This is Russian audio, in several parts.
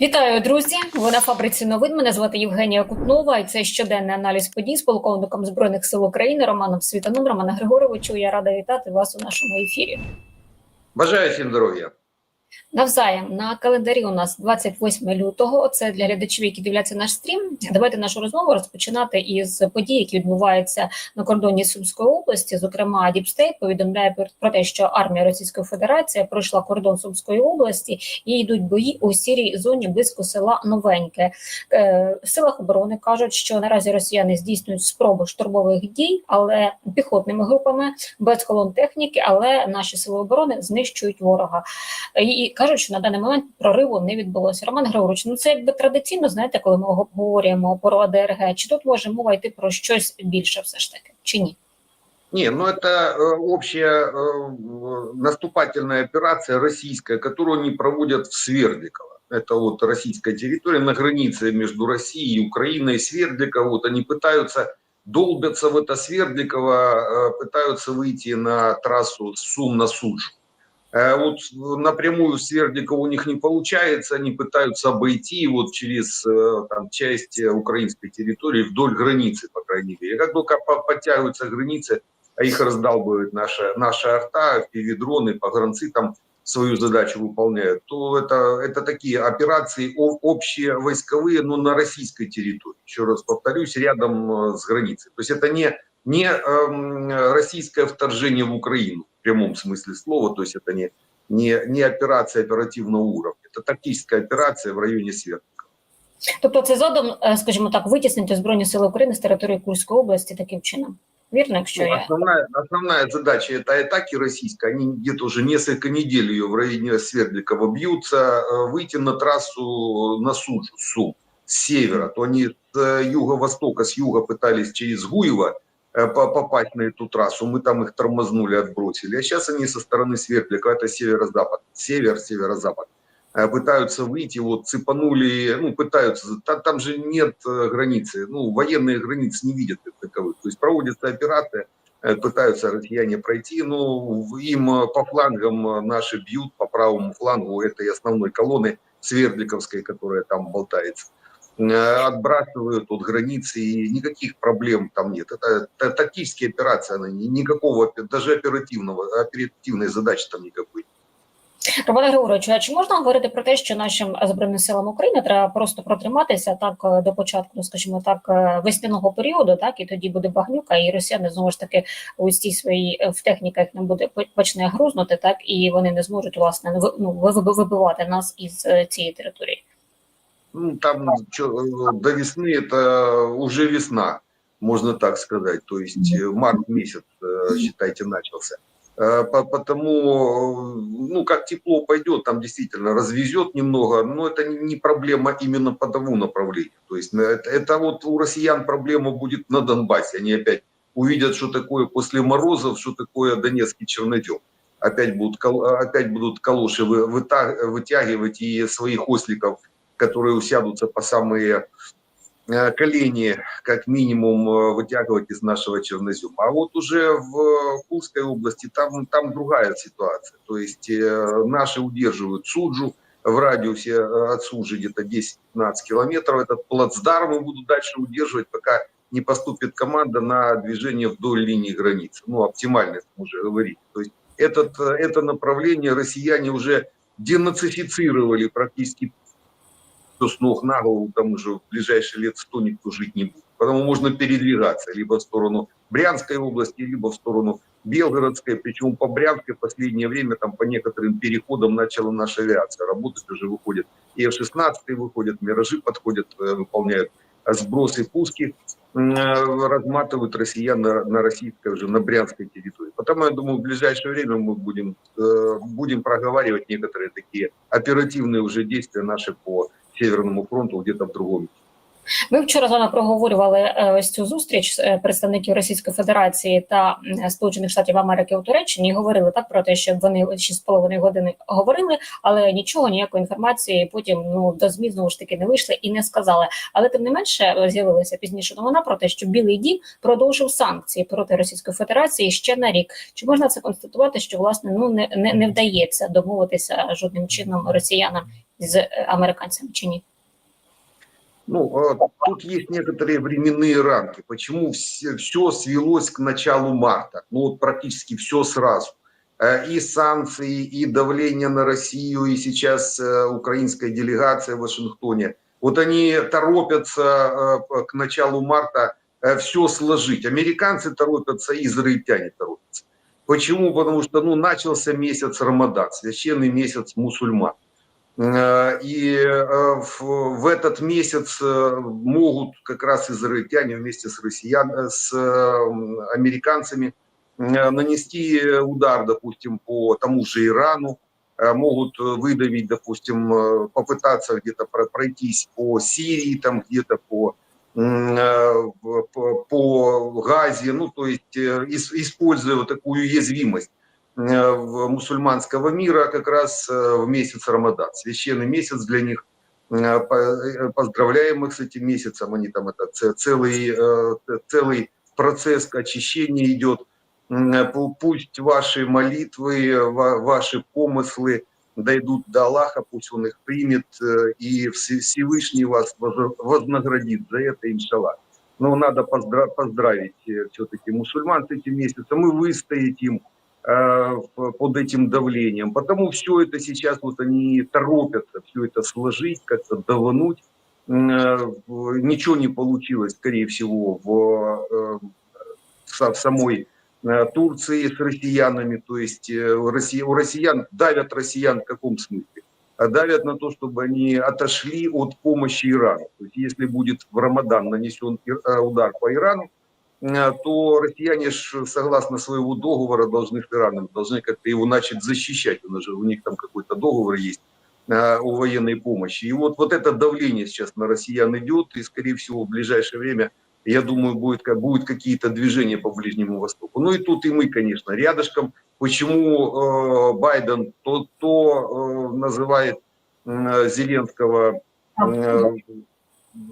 Вітаю, друзі! Ви на фабриці новин. Мене звати Євгенія Кутнова. І це щоденний аналіз подій з полковником збройних сил України Романом Світаном. Романа Григоровичу. Я рада вітати вас у нашому ефірі. Бажаю всім здоров'я. Навзаєм на календарі у нас 28 лютого. Це для глядачів, які дивляться наш стрім. Давайте нашу розмову розпочинати із подій, які відбуваються на кордоні Сумської області. Зокрема, Діпстейт повідомляє про те, що армія Російської Федерації пройшла кордон Сумської області і йдуть бої у сірій зоні близько села Новеньке. Е, В силах оборони кажуть, що наразі росіяни здійснюють спроби штурмових дій, але піхотними групами без колон техніки, але наші сили оборони знищують ворога. І кажуть, що на даний момент прориву не відбулося. Роман Григорович, ну це якби традиційно, знаєте, коли ми говоримо про АДРГ, чи тут може мова йти про щось більше, все ж таки, чи ні? Не, ну это э, общая э, наступательная операция российская, которую они проводят в Свердликово. Это вот российская территория на границе между Россией и Украиной. Свердликово, вот они пытаются долбятся в это Свердликово, э, пытаются выйти на трассу Сум на Суджу. Э, Вот напрямую в Свердликово у них не получается, они пытаются обойти вот через э, там, часть украинской территории вдоль границы, по крайней мере. Как только по- подтягиваются границы, а их раздалбывает наша, наша арта, пивидроны, погранцы там свою задачу выполняют, то это, это такие операции общие войсковые, но на российской территории. Еще раз повторюсь, рядом э, с границей. То есть это не, не эм, российское вторжение в Украину прямом смысле слова, то есть это не, не, не операция оперативного уровня, это тактическая операция в районе Света. Тобто, це задум, е, скажімо так, витіснити збройні сили України з території Курської області таким чином. Вірно, якщо Ну, я основная, основная задача этой атаки российской, они где-то уже несколько недель ее в районе Свердликова бьются, э, выйти на трассу на Суджу, Сум, с севера. То они с э, юго-востока, с юга пытались через Гуево э, по- попасть на эту трассу. Мы там их тормознули, отбросили. А сейчас они со стороны Свердликова, это северо-запад, север-северо-запад, э, пытаются выйти, вот цепанули, ну, пытаются, та- там, же нет э, границы, ну, военные границы не видят как таковых. То есть проводится операция, э, пытаются россияне пройти, но в- им э, по флангам э, наши бьют, по правому флангу этой основной колонны Свердликовской, которая там болтается. Э, Отбрасывают от границы, и никаких проблем там нет. Это, та- тактические операции, она ни- никакого, опе- даже оперативного, оперативной задачи там никакой. Романе Григоровичу, а чи можна говорити про те, що нашим збройним силам України треба просто протриматися так е, до початку, ну скажімо так, е, весняного періоду, так і тоді буде багнюка, і росіяни знову ж таки у цій своїй е, в техніках не буде почне грузнути, так і вони не зможуть власне ви- ну, ви- ви- вибивати нас із е, цієї території. Ну, там э, до весны это уже весна, можно так сказать. То есть э, март месяц, э, считайте, начался. По- Потому, ну, как тепло пойдет, там действительно развезет немного, но это не- проблема именно по тому направлению. То есть это, это вот у россиян проблема будет на Донбассе. Они опять увидят, что такое после морозов, что такое Донецкий чернозем. Опять будут, опять будут калоши вытягивать и своих осликов которые усядутся по самые э, колени, как минимум, э, вытягивать из нашего чернозема. А вот уже в Курской области там, там другая ситуация. То есть э, наши удерживают Суджу в радиусе э, от Суджи где-то 10-15 километров. Этот плацдарм и будут дальше удерживать, пока не поступит команда на движение вдоль линии границы. Ну, оптимально, это мы уже говорили. То есть этот, э, это направление россияне уже денацифицировали практически что с ног на голову там уже в ближайшие лет сто никто жить не будет. Потому можно передвигаться либо в сторону Брянской области, либо в сторону Белгородской. Причем по Брянской в последнее время там по некоторым переходам начала наша авиация работать. Уже выходят и F-16 выходят, Миражи подходят, э, выполняют сбросы, пуски, э, разматывают россиян на, на российской уже, на брянской территории. Потому я думаю, в ближайшее время мы будем, э, будем проговаривать некоторые такие оперативные уже действия наши по Северному фронту где-то в другом. месте. Ми вчора з проговорювали е, ось цю зустріч е, представників Російської Федерації та Сполучених Штатів Америки у Туреччині. і Говорили так про те, що вони 6,5 години говорили, але нічого, ніякої інформації потім ну до змі знову ж таки не вийшли і не сказали. Але тим не менше е, з'явилася пізніше новина про те, що Білий Дім продовжив санкції проти Російської Федерації ще на рік. Чи можна це констатувати, що власне ну не, не, не вдається домовитися жодним чином росіянам з е, американцями чи ні? Ну, э, тут есть некоторые временные рамки. Почему все, все свелось к началу марта? Ну, вот практически все сразу. Э, И санкции, и давление на Россию, и сейчас э, украинская делегация в Вашингтоне. Вот они торопятся э, к началу марта все сложить. Американцы торопятся, израильтяне торопятся. Почему? Потому что ну, начался месяц Рамадан, священный месяц мусульман. Э, И э, в, этот месяц э, могут как раз израильтяне вместе с россиян, с американцами нанести удар, допустим, по тому же Ирану, могут выдавить, допустим, попытаться где-то про- пройтись по Сирии, там где-то по по, Газе, ну, то есть ис- используя вот такую уязвимость мусульманского мира как раз э, в месяц Рамадан. Священный месяц для них. Э, по- э, Поздравляем их с этим месяцем. Они там это целый, э, целый процесс очищения идет. Э, Пусть ваши молитвы, ва- ваши помыслы дойдут до Аллаха, пусть Он их примет, э, и Все- Всевышний вас воз- вознаградит за это, иншаллах. Но надо поздра- поздравить все-таки мусульман с этим месяцем и выстоять им э, под этим давлением. Потому все это сейчас вот они торопятся, все это сложить, как-то давануть. Э, Ничего не получилось, скорее всего, в, э, в са- в самой э, Турции с россиянами. То есть э, россия- у россиян давят россиян в каком смысле? А давят на то, чтобы они отошли от помощи Ирану. То есть если будет в Рамадан нанесен э, удар по Ирану, э, то россияне ж, согласно своего договора должны с Ираном, должны как-то его начать защищать. Нас же, у них там какой-то договор есть э, о военной помощи. И вот, вот это давление сейчас на россиян идет, и, скорее всего, в ближайшее время, я думаю, будет, как- будут какие-то движения по Ближнему Востоку. Ну и тут и мы, конечно, рядышком. Почему э, Байден то, то э, называет э, Зеленского э,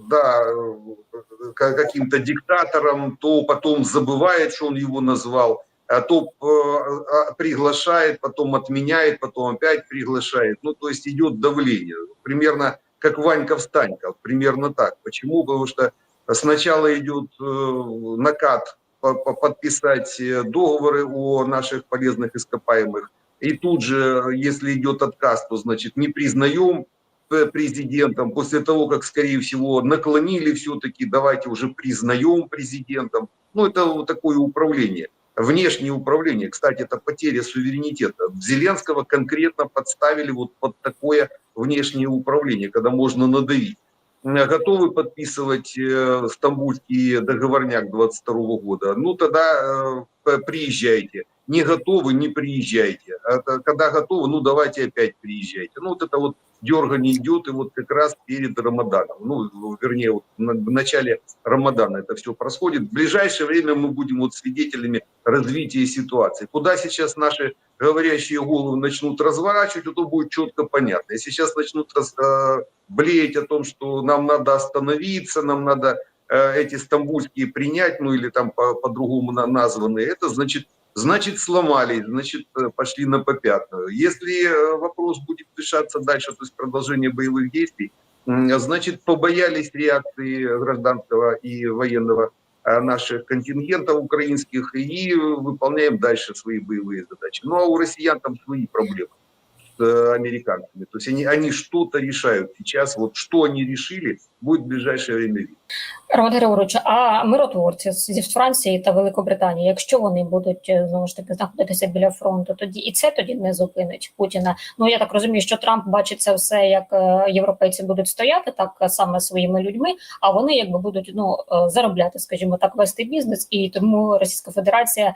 да, э, ка- каким-то диктатором, то потом забывает, что он его назвал, а то э, а, приглашает, потом отменяет, потом опять приглашает. Ну, то есть идет давление. Примерно как Ванька встанька, примерно так. Почему? Потому что сначала идет э, накат по- по- подписать договоры о наших полезных ископаемых, и тут же, если идет отказ, то значит не признаем п- президентом, после того, как, скорее всего, наклонили все-таки, давайте уже признаем президентом. Ну, это вот такое управление. Внешнее управление, кстати, это потеря суверенитета. Зеленского конкретно подставили вот под такое внешнее управление, когда можно надавить. Э, Готовы подписывать э, стамбульский договорняк 22 года? Ну, тогда э, приезжайте. Не готовы, не приезжайте. А когда готовы, ну, давайте опять приезжайте. Ну, вот это вот дергание идет, и вот как раз перед Рамаданом, ну, вернее, вот в начале Рамадана это все происходит. В ближайшее время мы будем вот свидетелями развития ситуации. Куда сейчас наши говорящие головы начнут разворачивать, то будет четко понятно. Если сейчас начнут раз- э, блеять о том, что нам надо остановиться, нам надо э, эти стамбульские принять, ну или там по- по-другому на- названные, это значит значит сломались, значит э, пошли на попятную. Если э, вопрос будет решаться дальше, то есть продолжение боевых действий, значит побоялись реакции гражданского и военного э, наших контингентов украинских и выполняем дальше свои боевые задачи. Ну а у россиян там свои проблемы американцами. То есть они, они что-то решают сейчас. Вот что они решили, будет в ближайшее время видно. Роман Григорович, а миротворці зі Франції та Великобританії, якщо вони будуть е, знову ж таки знаходитися біля фронту, тоді і це тоді не зупинить Путіна. Ну я так розумію, що Трамп бачить це все, як е, європейці будуть стояти так е, саме своїми людьми, а вони якби будуть ну заробляти, скажімо так, вести бізнес, і тому Російська Федерація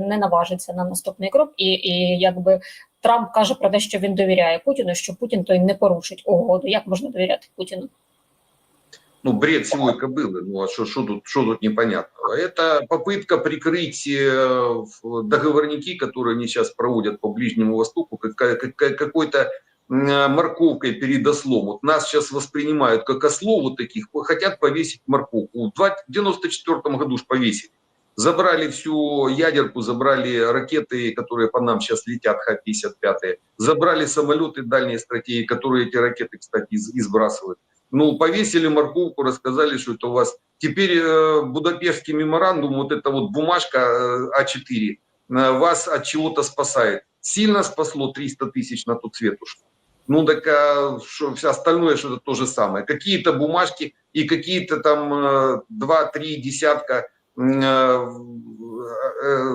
не наважиться на наступний крок, і, і якби. Трамп каже про те, що він довіряє Путіну, що Путін той не порушить угоду. Як можна довіряти Путіну? ну, бред сивой кобылы. Ну, а что тут, шо тут непонятного? Это попытка прикрыть э, в- договорники, которые они сейчас проводят по Ближнему Востоку, как- как- как- какой-то м, э, морковкой перед ослом. Вот нас сейчас воспринимают как ослов вот таких, хотят повесить морковку. В 94 году ж повесили. Забрали всю ядерку, забрали ракеты, которые по нам сейчас летят, Х-55, забрали самолеты дальней стратегии, которые эти ракеты, кстати, из- и сбрасывают. Ну, повесили морковку, рассказали, что это у вас. Теперь э, Будапештский меморандум, вот эта вот бумажка э, А4, э, вас от чего-то спасает. Сильно спасло 300 тысяч на тот свет. Ну, так а, что, все остальное, что это то же самое. Какие-то бумажки и какие-то там э, два-три десятка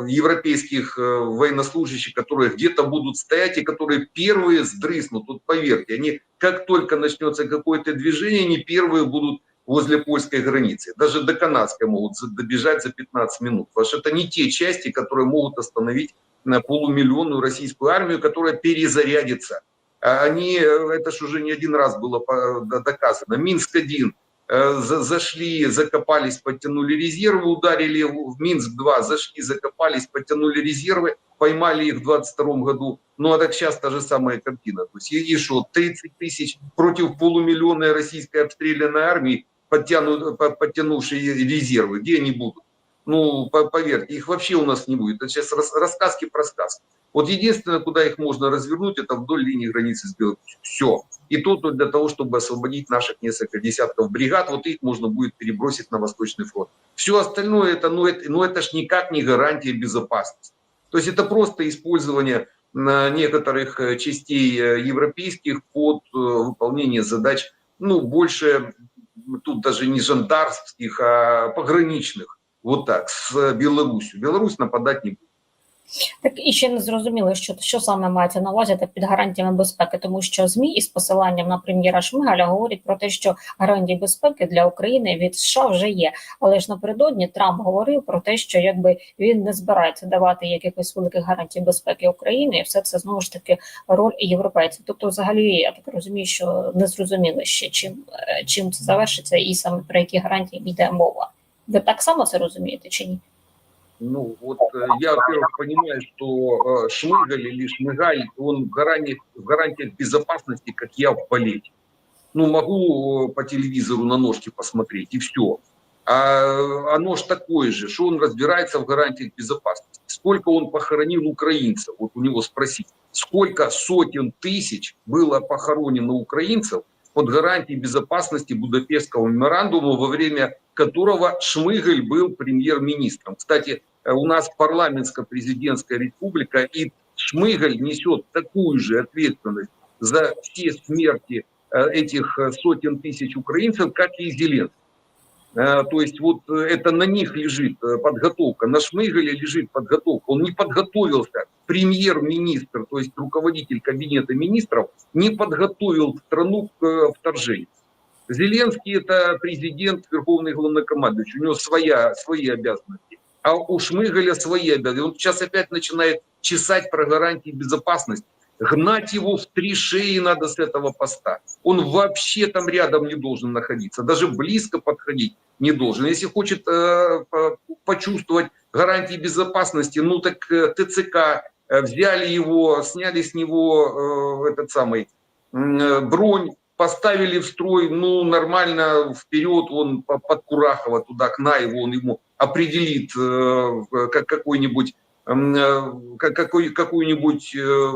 европейских э, военнослужащих, которые где-то будут стоять и которые первые сдрыснут. Вот поверьте, они как только начнется какое-то движение, они первые будут возле польской границы. Даже до канадской могут добежать за 15 минут. Потому что это не те части, которые могут остановить на полумиллионную российскую армию, которая перезарядится. А Они, э, это же уже не один раз было доказано. Минск-1 э, за- зашли, закопались, подтянули резервы, ударили в в Минск-2, зашли, закопались, подтянули резервы, поймали их в 22 году. Ну, а так сейчас та же самая картина. То есть, и, что, 30 тысяч против полумиллионной российской обстрелянной армии, подтяну, по- подтянувшие резервы, где они будут? Ну, по- поверьте, их вообще у нас не будет. Это сейчас рас- рассказки про сказки. Вот единственное, куда их можно развернуть, это вдоль линии границы с Беларусью. Все. И только для того, чтобы освободить наших несколько десятков бригад, вот их можно будет перебросить на Восточный фронт. Все остальное, это, ну, это, ну, это ж никак не гарантия безопасности. То есть это просто использование на некоторых э, частей э, европейских под э, выполнение задач, ну, больше, тут даже не жандармских, а пограничных, вот так, с Беларусью. Беларусь нападать не будет. Так і ще не зрозуміло, що, що саме мається на увазі та під гарантіями безпеки, тому що ЗМІ із посиланням на прем'єра Шмигаля говорять про те, що гарантії безпеки для України від США вже є. Але ж напередодні Трамп говорив про те, що якби він не збирається давати якихось великих гарантій безпеки України, і все це знову ж таки роль європейців. Тобто, взагалі, я так розумію, що не зрозуміло ще чим е, чим це завершиться, і саме про які гарантії йде мова. Ви так само це розумієте чи ні? Ну, вот э, я, во-первых, понимаю, что э, Шмыгаль или Шмыгаль, он в гарантиях, в гарантиях безопасности, как я в балете. Ну, могу э, по телевизору на ножки посмотреть, и все. А оно ж такое же, что он разбирается в гарантиях безопасности. Сколько он похоронил украинцев, вот у него спросить, сколько сотен тысяч было похоронено украинцев под гарантией безопасности Будапештского меморандума, во время которого Шмыгаль был премьер-министром. Кстати, э, у нас парламентско-президентская республика, и Шмыгаль несет такую же ответственность за все смерти э, этих э, сотен тысяч украинцев, как и Зеленский. То есть вот это на них лежит подготовка, на Шмыгале лежит подготовка. Он не подготовился, премьер-министр, то есть руководитель кабинета министров, не подготовил страну к вторжению. Зеленский это президент, верховный главнокомандующий, у него своя, свои обязанности. А у Шмыгаля свои обязанности. Он сейчас опять начинает чесать про гарантии безопасности. Гнать его в три шеи надо с этого поста. Он вообще там рядом не должен находиться, даже близко подходить не должен. Если хочет э, по- почувствовать гарантии безопасности, ну так э, ТЦК э, взяли его, сняли с него э, этот самый э, бронь, поставили в строй, ну, нормально, вперед, он по- под Курахова, туда, к Наеву, он ему определит э, как какой-нибудь, э, как- какой, какую-нибудь э,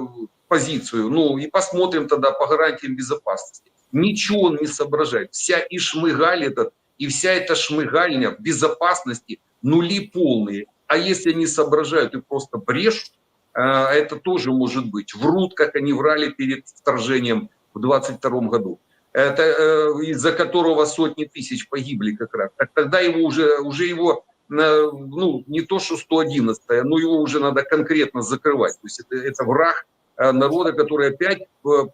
позицию. Ну, и посмотрим тогда по гарантиям безопасности. Ничего он не соображает. Вся и шмыгаль этот, и вся эта шмыгальня в безопасности нули полные. А если они соображают и просто брешут, э, это тоже может быть. Врут, как они врали перед вторжением в 22 году. Это э, из-за которого сотни тысяч погибли как раз. Так тогда его уже, уже его, э, ну, не то что 111, но его уже надо конкретно закрывать. То есть это, это враг э, народа, который опять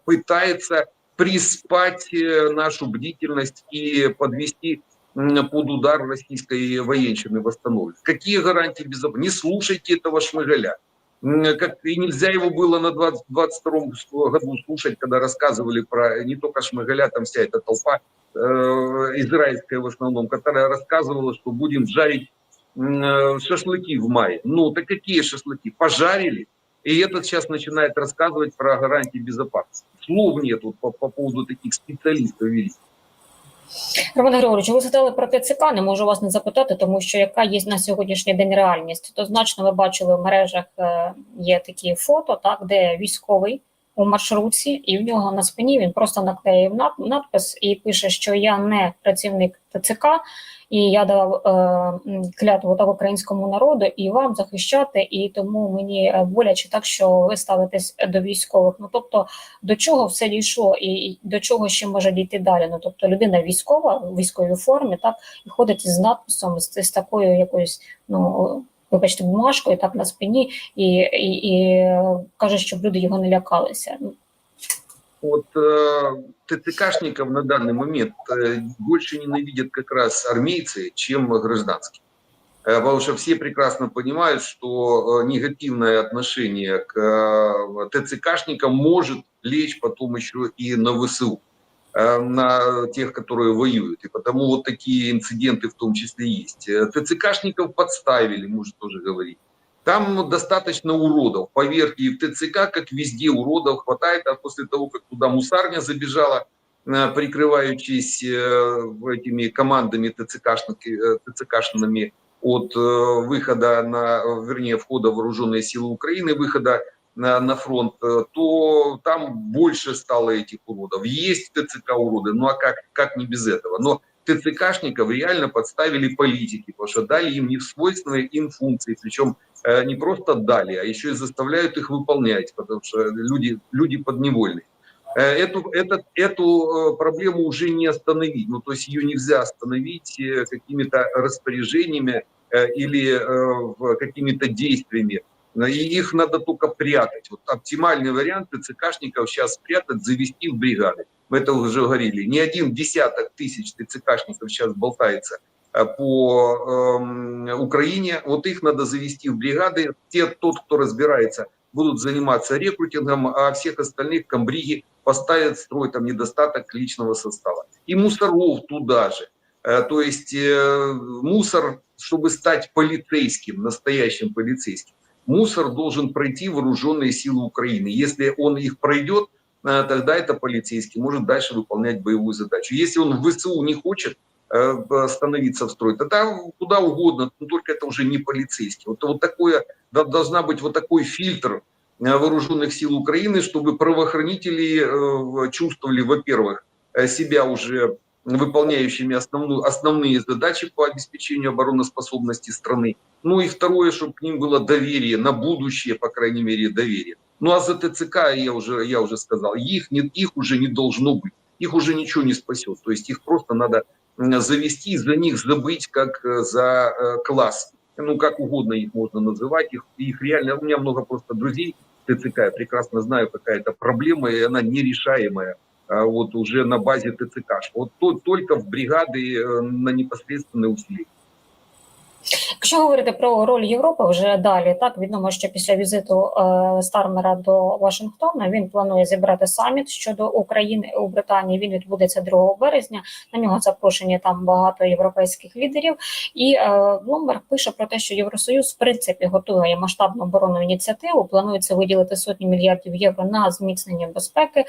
пытается приспать нашу бдительность и подвести под удар российской военщины восстановить. Какие гарантии безопасности? Не слушайте этого шмыгаля. Как и нельзя его было на 20, 22 году слушать, когда рассказывали про не только Шмыгаля, там вся эта толпа э, израильская в основном, которая рассказывала, что будем жарить э, шашлыки в мае. Ну, так какие шашлыки? Пожарили. И этот сейчас начинает рассказывать про гарантии безопасности. Слов нет вот по, по поводу таких специалистов великих. Роман Григорович, ви сказали про ТЦК, не можу вас не запитати, тому що яка є на сьогоднішній день реальність? То значно ви бачили в мережах е, є такі фото, так де військовий у маршрутці, і в нього на спині він просто наклеїв надпис і пише, що я не працівник ТЦК, і я дав е, клятву так українському народу і вам захищати, і тому мені е, боляче так, що ви ставитесь до військових. Ну тобто до чого все дійшло, і, до чого ще може дійти далі. Ну тобто людина військова в військовій формі, так і ходить із надписом з, з такою якоюсь, ну вибачте, бумажкою, так на спині, і, і, і е, каже, щоб люди його не лякалися. Вот э, ТЦКшников на данный момент э, больше ненавидят как раз армейцы, чем гражданские. Э, Потому что все прекрасно понимают, что э, негативное отношение к э, ТЦКшникам может лечь потом еще и на ВСУ, э, на тех, которые воюют. И потому вот такие инциденты в том числе есть. ТЦКшников подставили, может тоже говорить. Там достаточно уродов. Поверьте, и в ТЦК, как везде, уродов хватает. А после того, как туда мусарня забежала, э, прикрываючись э, этими командами э, ТЦКшными от выхода на, вернее, входа в вооруженные силы Украины, выхода на, на фронт, то там больше стало этих уродов. Есть ТЦК уроды, ну а как, как не без этого? Но ТЦКшников реально подставили политики, потому что дали им несвойственные им функции, причем э, не просто дали, а еще и заставляют их выполнять, потому что люди, люди подневольные. Э, Эту, этот, эту э, проблему уже не остановить, ну то есть ее нельзя остановить э, какими-то распоряжениями или какими-то действиями. Э, И их надо только прятать. Вот оптимальный вариант ТЦКшников сейчас спрятать, завести в бригады. Мы это уже говорили. Не один десяток тысяч ТЦКшников сейчас болтается э, по эм, Украине. Вот их надо завести в бригады. Те, тот, кто разбирается, будут заниматься рекрутингом, а всех остальных комбриги поставят строй там недостаток личного состава. И мусоров туда же. Э, То есть э, мусор, чтобы стать полицейским, настоящим полицейским, мусор должен пройти вооруженные силы Украины. Если он их пройдет, э, тогда это полицейский может дальше выполнять боевую задачу. Если он в ВСУ не хочет э, становиться в строй, тогда куда угодно, но только это уже не полицейский. Вот, вот такое, должна быть вот такой фильтр э, вооруженных сил Украины, чтобы правоохранители чувствовали, во-первых, себя уже выполняющими основную, основные задачи по обеспечению обороноспособности страны. Ну и второе, чтобы к ним было доверие, на будущее, по крайней мере, доверие. Ну а за ТЦК, я уже, я уже сказал, их, не, их уже не должно быть. Их уже ничего не спасет. То есть их просто надо завести, за них забыть, как э, за э, класс. Ну, как угодно их можно называть. Их, их реально, у меня много просто друзей ТЦК, я прекрасно знаю, какая это проблема, и она нерешаемая вот уже на базе ТЦК. Вот то, только в бригады э, на непосредственные усилия. Якщо говорити про роль Європи вже далі, так відомо, що після візиту е, Стармера до Вашингтона він планує зібрати саміт щодо України у Британії. Він відбудеться 2 березня. На нього запрошені там багато європейських лідерів. І е, Блумберг пише про те, що Євросоюз в принципі готує масштабну оборонну ініціативу. Планується виділити сотні мільярдів євро на зміцнення безпеки.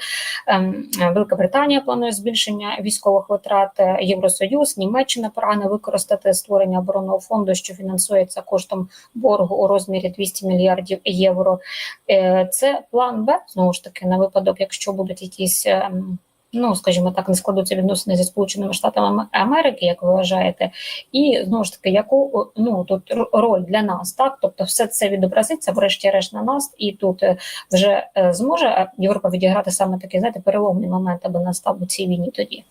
Ем, Велика Британія планує збільшення військових витрат. Е, Євросоюз, Німеччина прагне використати створення оборонного фонду, що фінансується коштом боргу у розмірі 200 мільярдів євро. Е, Це план Б знову ж таки на випадок, якщо будуть якісь. ем, Ну, скажімо так, не складуться відносини зі Сполученими Штатами Америки, як ви вважаєте, і знову ж таки, яку ну тут роль для нас, так тобто, все це відобразиться, врешті-решт на нас, і тут е, вже е, зможе е, Європа відіграти саме такий, знаєте, переломний момент, аби настав у цій війні тоді.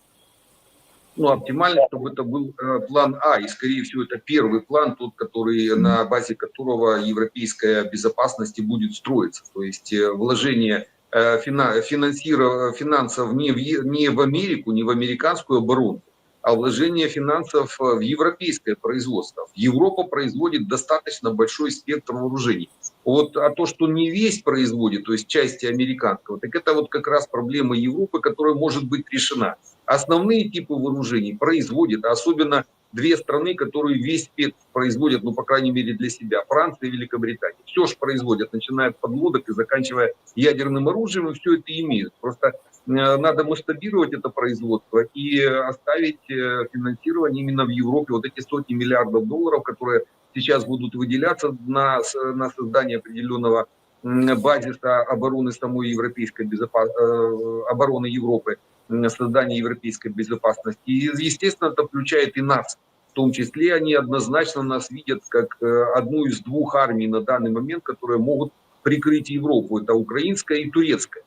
Ну, оптимально, чтобы это был э, план А, и, скорее всего, это первый план, тот, который, на базе которого европейская безопасность будет строиться. То есть э, вложение э, финансов не в, не в Америку, не в американскую оборону, а вложение финансов э, в европейское производство. Европа производит достаточно большой спектр вооружений. Вот, а то, что не весь производит, то есть части американского, так это вот как раз проблема Европы, которая может быть решена. Основные типы вооружений производят, а особенно две страны, которые весь спектр производят, ну, по крайней мере, для себя. Франция и Великобритания. Все же производят, начиная от подлодок и заканчивая ядерным оружием, и все это имеют. Просто Э, Надо масштабировать это производство и оставить э, финансирование именно в Европе. Вот эти сотни миллиардов долларов, которые сейчас будут выделяться на, на создание определенного базиса обороны самой европейской безопасности, обороны Европы, создания европейской безопасности. И, естественно, это включает и нас. В том числе они однозначно нас видят как э, одну из двух армий на данный момент, которые могут прикрыть Европу. Это украинская и турецкая.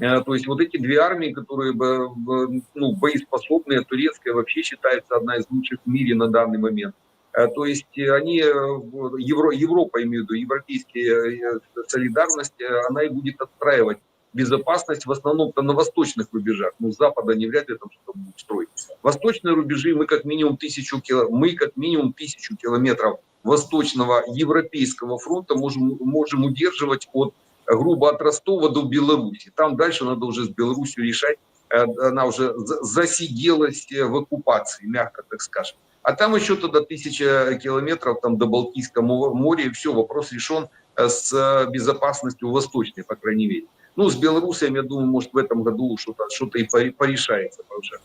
Э, То есть вот эти две армии, которые ну, боеспособные, турецкая вообще считается одна из лучших в мире на данный момент. Э, То есть они, Европа, имею в виду, европейская э, солидарность, она и будет отстраивать безопасность в основном-то на восточных рубежах. Ну, с запада не вряд ли там что-то будут строить. Восточные рубежи мы как минимум тысячу, мы как минимум тысячу километров восточного европейского фронта можем, можем удерживать от грубо от Ростова до Беларуси. Там дальше надо уже с Беларусью решать. Э, Она уже за- засиделась э, в оккупации, мягко так скажем. А там еще тогда тысяча километров там, до Балтийского моря, и все, вопрос решен э, с безопасностью восточной, по крайней мере. Ну, с Белоруссией, я думаю, может, в этом году что-то что и поре- порешается, потому что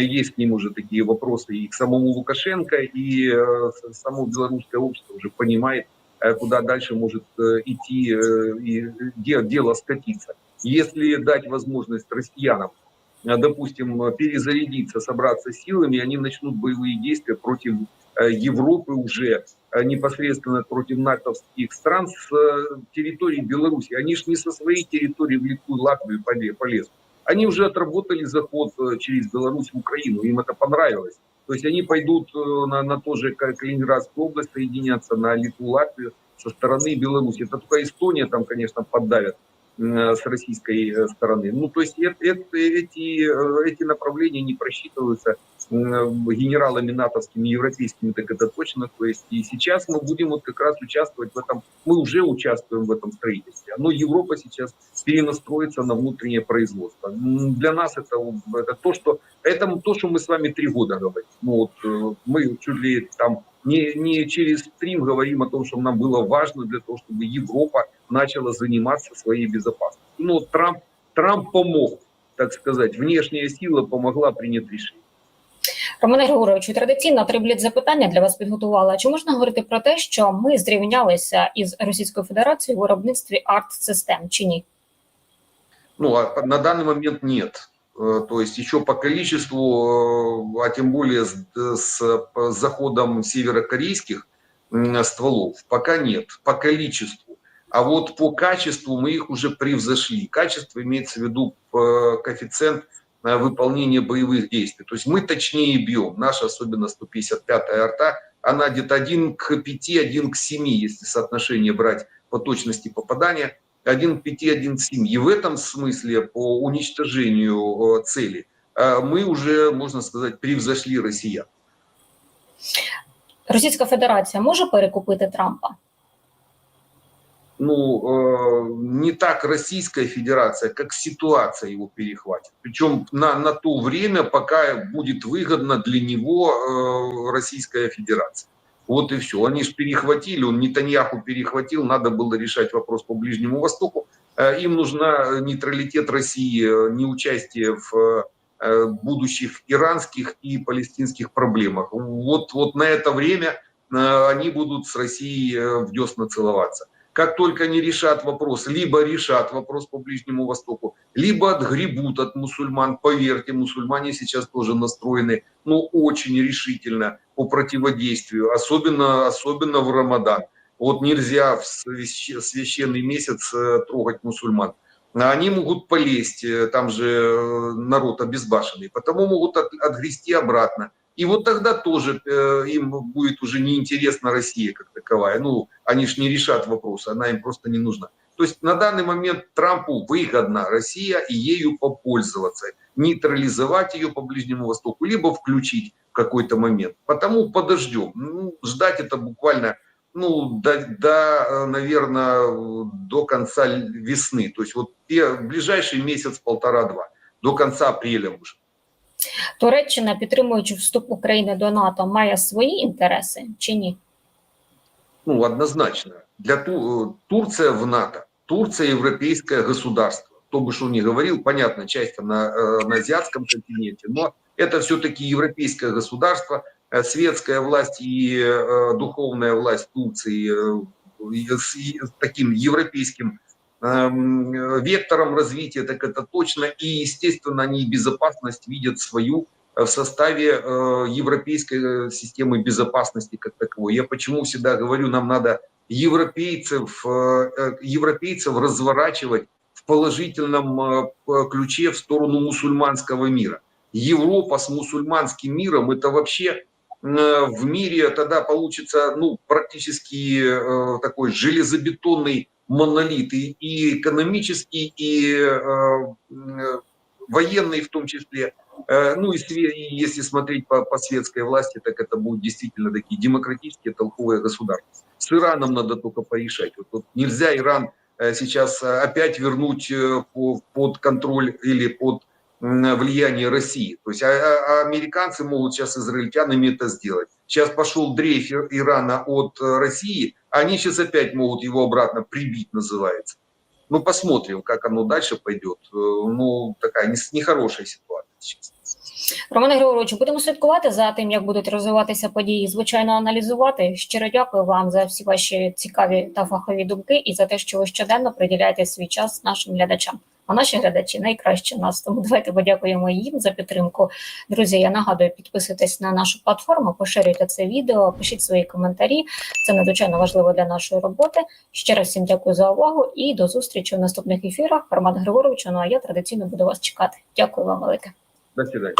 есть к ним уже такие вопросы и к самому Лукашенко, и э, само белорусское общество уже понимает, э, куда дальше может э, идти и де- дело скатиться. Если дать возможность россиянам, допустим, перезарядиться, собраться силами, они начнут боевые действия против Европы уже э, непосредственно против натовских стран с э, территории Беларуси. Они же не со своей территории в Литву Латвию поле- полезут. Они уже отработали заход э, через Беларусь в Украину, им это понравилось. То есть они пойдут э, на, на то же Ка- Калининградскую область, соединятся на Литву, Латвию со стороны Беларуси. Это только Эстония там, конечно, поддавят э, с российской э, стороны. Ну, то есть э- э- эти, э, эти направления не просчитываются э, генералами натовскими, европейскими, так это точно. То есть и сейчас мы будем вот как раз участвовать в этом, мы уже участвуем в этом строительстве. Но Европа сейчас перенастроится на внутреннее производство. Для нас это, это то, что это то, что мы с вами три года говорим. Ну, вот, э, мы чуть ли там не, не через стрим говорим о том, что нам было важно для того, чтобы Европа начала заниматься своей безопасностью. Ну, вот Трамп, Трамп помог, так сказать, внешняя сила помогла принять решение. Романе Григоровичу, традиційно три бліт запитання для вас підготувала. Чи можна говорити про те, що ми зрівнялися із Російською Федерацією у виробництві арт-систем чи ні? Ну, а на данный момент нет. Э, То есть еще по количеству, э, а тем более с, с заходом северокорейских стволов, пока нет. По количеству. А вот по качеству мы их уже превзошли. Качество имеется в виду э, коэффициент э, выполнения боевых действий. То есть мы точнее бьем. Наша, особенно 155-я арта, она где-то 1 к 5, 1 к 7, если соотношение брать по точности попадания. 1 к 5, 1 к 7. И в этом смысле по уничтожению э, цели э, мы уже, можно сказать, превзошли россиян. Російська Федерація може перекупити Трампа? ну, не так Российская Федерация, как ситуация его перехватит. Причем на, на то время, пока будет выгодно для него Российская Федерация. Вот и все. Они же перехватили, он Нетаньяху перехватил, надо было решать вопрос по Ближнему Востоку. Э, Им нужна нейтралитет России, э, не участие в э, будущих иранских и палестинских проблемах. Вот, вот на это время э, они будут с Россией э, в десна целоваться как только они решат вопрос, либо решат вопрос по Ближнему Востоку, либо отгребут от мусульман. Поверьте, мусульмане сейчас тоже настроены, ну, очень решительно по противодействию, особенно, особенно в Рамадан. Вот нельзя в свящ- священный месяц э, трогать мусульман. Они могут полезть, э, там же э, народ обезбашенный, потому могут от- отгрести обратно. И вот тогда тоже э, им будет уже неинтересна Россия как таковая. Ну, они же не решат вопросы, она им просто не нужна. То есть на данный момент Трампу выгодна Россия и ею попользоваться, нейтрализовать ее по Ближнему Востоку, либо включить в какой-то момент. Потому подождем. Ну, ждать это буквально, ну, до, до, наверное, до конца весны. То есть вот ближайший месяц, полтора-два, до конца апреля может. Туреччина, підтримуючи вступ України до НАТО, має свої інтереси чи ні? Ну, однозначно. Для Ту- э, Турция в НАТО. Турция европейское государство. кто бы что ни говорил, понятно, часть там на, э, на азиатском континенте, но это все-таки европейское государство, э, светская власть и э, духовная власть Турции э, и с, и с таким европейским эм, э, Вектором развития, так это точно. И, естественно, они безопасность видят свою э, в составе э, европейской э, системы безопасности как таковой. Я почему всегда говорю, нам надо европейцев, европейцев разворачивать в положительном ключе в сторону мусульманского мира. Европа с мусульманским миром это вообще в мире тогда получится ну, практически такой железобетонный монолит и, экономический, и э, э, военный в том числе. Э, Ну и, если смотреть по, по светской власти, так это будут действительно такие демократические толковые государства. С Ираном надо только порешать. Вот, вот нельзя Иран э, сейчас э, опять вернуть по- под контроль или под влияние России. То есть а- а- а американцы могут сейчас израильтянами это сделать. Сейчас пошел дрейф Ир- Ирана от э, России, а они сейчас опять могут его обратно прибить, называется. Ну, посмотрим, как оно дальше пойдет. Э, Ну, такая не- нехорошая ситуация сейчас. Романе Григоровичу, будемо слідкувати за тим, як будуть розвиватися події, звичайно, аналізувати. Щиро дякую вам за всі ваші цікаві та фахові думки і за те, що ви щоденно приділяєте свій час нашим глядачам. А наші глядачі найкраще нас. Тому давайте подякуємо їм за підтримку. Друзі, я нагадую, підписуйтесь на нашу платформу, поширюйте це відео, пишіть свої коментарі. Це надзвичайно важливо для нашої роботи. Ще раз всім дякую за увагу і до зустрічі в наступних ефірах. Роман Григорович, ну а я традиційно буду вас чекати. Дякую вам велике. До свидания.